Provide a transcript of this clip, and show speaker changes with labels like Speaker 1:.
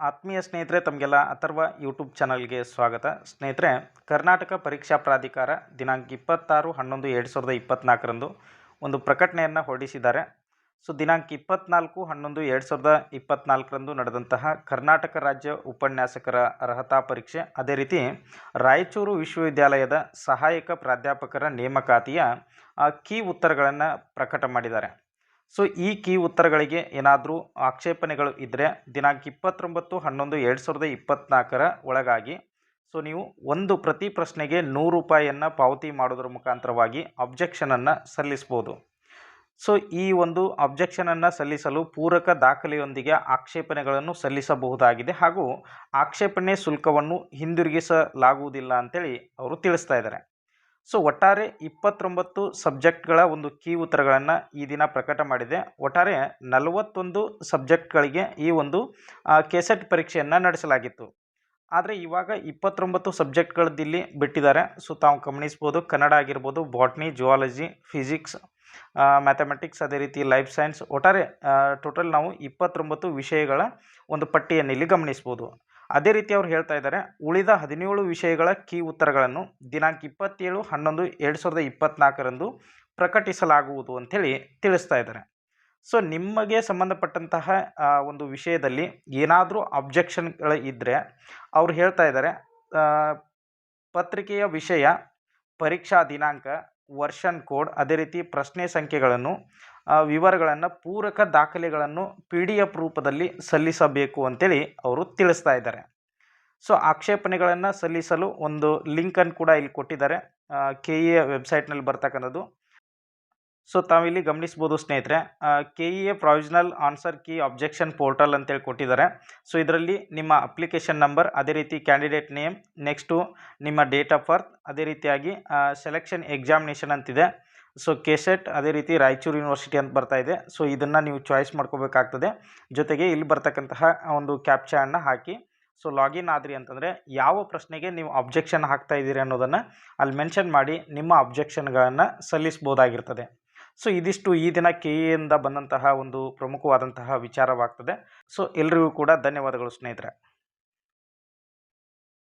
Speaker 1: ಆತ್ಮೀಯ ಸ್ನೇಹಿತರೆ, ತಮಗೆಲ್ಲ ಅಥರ್ವ ಯೂಟ್ಯೂಬ್ ಚಾನಲ್ಗೆ ಸ್ವಾಗತ. ಸ್ನೇಹಿತರೆ, ಕರ್ನಾಟಕ ಪರೀಕ್ಷಾ ಪ್ರಾಧಿಕಾರ ದಿನಾಂಕ ಇಪ್ಪತ್ತಾರು ಹನ್ನೊಂದು ಎರಡು ಸಾವಿರದ ಇಪ್ಪತ್ತ್ನಾಲ್ಕರಂದು ಒಂದು ಪ್ರಕಟಣೆಯನ್ನು ಹೊರಡಿಸಿದ್ದಾರೆ. ಸೊ, ದಿನಾಂಕ ಇಪ್ಪತ್ತ್ನಾಲ್ಕು ಹನ್ನೊಂದು ಎರಡು ಸಾವಿರದ ಇಪ್ಪತ್ತ್ನಾಲ್ಕರಂದು ನಡೆದಂತಹ ಕರ್ನಾಟಕ ರಾಜ್ಯ ಉಪನ್ಯಾಸಕರ ಅರ್ಹತಾ ಪರೀಕ್ಷೆ, ಅದೇ ರೀತಿ ರಾಯಚೂರು ವಿಶ್ವವಿದ್ಯಾಲಯದ ಸಹಾಯಕ ಪ್ರಾಧ್ಯಾಪಕರ ನೇಮಕಾತಿಯ ಕೀ ಉತ್ತರಗಳನ್ನು ಪ್ರಕಟ ಮಾಡಿದ್ದಾರೆ. ಸೊ, ಈ ಕೀ ಉತ್ತರಗಳಿಗೆ ಏನಾದರೂ ಆಕ್ಷೇಪಣೆಗಳು ಇದ್ದರೆ ದಿನಾಂಕ ಇಪ್ಪತ್ತೊಂಬತ್ತು ಹನ್ನೊಂದು ಎರಡು ಸಾವಿರದ ಇಪ್ಪತ್ತ್ನಾಲ್ಕರ ಒಳಗಾಗಿ, ಸೊ, ನೀವು ಒಂದು ಪ್ರತಿ ಪ್ರಶ್ನೆಗೆ ನೂರು ರೂಪಾಯಿಯನ್ನು ಪಾವತಿ ಮಾಡೋದ್ರ ಮುಖಾಂತರವಾಗಿ ಅಬ್ಜೆಕ್ಷನನ್ನು ಸಲ್ಲಿಸ್ಬೋದು. ಸೊ, ಈ ಒಂದು ಅಬ್ಜೆಕ್ಷನನ್ನು ಸಲ್ಲಿಸಲು ಪೂರಕ ದಾಖಲೆಯೊಂದಿಗೆ ಆಕ್ಷೇಪಣೆಗಳನ್ನು ಸಲ್ಲಿಸಬಹುದಾಗಿದೆ ಹಾಗೂ ಆಕ್ಷೇಪಣೆ ಶುಲ್ಕವನ್ನು ಹಿಂದಿರುಗಿಸಲಾಗುವುದಿಲ್ಲ ಅಂತೇಳಿ ಅವರು ತಿಳಿಸ್ತಾ ಇದ್ದಾರೆ. ಸೊ ಒಟ್ಟಾರೆ ಇಪ್ಪತ್ತೊಂಬತ್ತು ಸಬ್ಜೆಕ್ಟ್ಗಳ ಒಂದು ಕೀ ಉತ್ತರಗಳನ್ನು ಈ ದಿನ ಪ್ರಕಟ ಮಾಡಿದೆ. ಒಟ್ಟಾರೆ ನಲವತ್ತೊಂದು ಸಬ್ಜೆಕ್ಟ್ಗಳಿಗೆ ಈ ಒಂದು ಕೆಸೆಟ್ ಪರೀಕ್ಷೆಯನ್ನು ನಡೆಸಲಾಗಿತ್ತು. ಆದರೆ ಇವಾಗ ಇಪ್ಪತ್ತೊಂಬತ್ತು ಸಬ್ಜೆಕ್ಟ್ಗಳದ್ದಿಲ್ಲಿ ಬಿಟ್ಟಿದ್ದಾರೆ. ಸೊ ತಾವು ಗಮನಿಸ್ಬೋದು, ಕನ್ನಡ ಆಗಿರ್ಬೋದು, ಬಾಟ್ನಿ, ಜುವಾಲಜಿ, ಫಿಸಿಕ್ಸ್ ಮ್ಯಾಥಮೆಟಿಕ್ಸ್, ಅದೇ ರೀತಿ ಲೈಫ್ ಸೈನ್ಸ್. ಒಟ್ಟಾರೆ ಟೋಟಲ್ ನಾವು ಇಪ್ಪತ್ತೊಂಬತ್ತು ವಿಷಯಗಳ ಒಂದು ಪಟ್ಟಿಯನ್ನು ಇಲ್ಲಿ ಗಮನಿಸ್ಬೋದು. ಅದೇ ರೀತಿ ಅವ್ರು ಹೇಳ್ತಾ ಇದ್ದಾರೆ, ಉಳಿದ ಹದಿನೇಳು ವಿಷಯಗಳ ಕೀ ಉತ್ತರಗಳನ್ನು ದಿನಾಂಕ ಇಪ್ಪತ್ತೇಳು, ಹನ್ನೊಂದು, ಎರಡು ಸಾವಿರದ ಇಪ್ಪತ್ತ್ನಾಲ್ಕರಂದು ಪ್ರಕಟಿಸಲಾಗುವುದು ಅಂಥೇಳಿ ತಿಳಿಸ್ತಾ ಇದ್ದಾರೆ. ಸೊ, ನಿಮಗೆ ಸಂಬಂಧಪಟ್ಟಂತಹ ಒಂದು ವಿಷಯದಲ್ಲಿ ಏನಾದರೂ ಅಬ್ಜೆಕ್ಷನ್ಗಳು ಇದ್ದರೆ ಅವ್ರು ಹೇಳ್ತಾ ಇದ್ದಾರೆ ಪತ್ರಿಕೆಯ ವಿಷಯ, ಪರೀಕ್ಷಾ ದಿನಾಂಕ, ವರ್ಷನ್ ಕೋಡ್, ಅದೇ ರೀತಿ ಪ್ರಶ್ನೆ ಸಂಖ್ಯೆಗಳನ್ನು ವಿವರಗಳನ್ನು ಪೂರಕ ದಾಖಲೆಗಳನ್ನು ಪಿ ಡಿ ಎಫ್ ರೂಪದಲ್ಲಿ ಸಲ್ಲಿಸಬೇಕು ಅಂತೇಳಿ ಅವರು ತಿಳಿಸ್ತಾ ಇದ್ದಾರೆ. ಸೊ ಆಕ್ಷೇಪಣೆಗಳನ್ನು ಸಲ್ಲಿಸಲು ಒಂದು ಲಿಂಕನ್ನು ಕೂಡ ಇಲ್ಲಿ ಕೊಟ್ಟಿದ್ದಾರೆ. ಕೆ ಇ ಎ ವೆಬ್ಸೈಟ್ನಲ್ಲಿ ಬರ್ತಕ್ಕಂಥದ್ದು. ಸೊ ತಾವಿಲ್ಲಿ ಗಮನಿಸ್ಬೋದು ಸ್ನೇಹಿತರೆ K E A provisional answer key objection portal ಅಂತೇಳಿ ಕೊಟ್ಟಿದ್ದಾರೆ. ಸೊ ಇದರಲ್ಲಿ ನಿಮ್ಮ ಅಪ್ಲಿಕೇಶನ್ ನಂಬರ್ ಅದೇ ರೀತಿ ಕ್ಯಾಂಡಿಡೇಟ್ ನೇಮ್ ನೆಕ್ಸ್ಟು ನಿಮ್ಮ ಡೇಟ್ ಆಫ್ ಬರ್ತ್ ಅದೇ ರೀತಿಯಾಗಿ ಸೆಲೆಕ್ಷನ್ ಎಕ್ಸಾಮಿನೇಷನ್ ಅಂತಿದೆ. ಸೊ ಕೆಸೆಟ್ ಅದೇ ರೀತಿ ರಾಯಚೂರು ಯೂನಿವರ್ಸಿಟಿ ಅಂತ ಬರ್ತಾ ಇದೆ. ಸೊ ಇದನ್ನು ನೀವು ಚಾಯ್ಸ್ ಮಾಡ್ಕೋಬೇಕಾಗ್ತದೆ. ಜೊತೆಗೆ ಇಲ್ಲಿ ಬರ್ತಕ್ಕಂತಹ ಒಂದು ಕ್ಯಾಪ್ಚಾನ್ನು ಹಾಕಿ. ಸೊ ಲಾಗಿನ್ ಆದ್ರಿ ಅಂತಂದರೆ ಯಾವ ಪ್ರಶ್ನೆಗೆ ನೀವು ಅಬ್ಜೆಕ್ಷನ್ ಹಾಕ್ತಾ ಇದ್ದೀರಿ ಅನ್ನೋದನ್ನು ಅಲ್ಲಿ ಮೆನ್ಷನ್ ಮಾಡಿ ನಿಮ್ಮ ಅಬ್ಜೆಕ್ಷನ್ಗಳನ್ನು ಸಲ್ಲಿಸ್ಬೋದಾಗಿರ್ತದೆ ಸೊ ಇದಿಷ್ಟು ಈ ದಿನ ಕೆ ಇಂದ ಬಂದಂತಹ ಒಂದು ಪ್ರಮುಖವಾದಂತಹ ವಿಚಾರವಾಗ್ತದೆ. ಸೊ ಎಲ್ರಿಗೂ ಕೂಡ ಧನ್ಯವಾದಗಳು ಸ್ನೇಹಿತರೆ.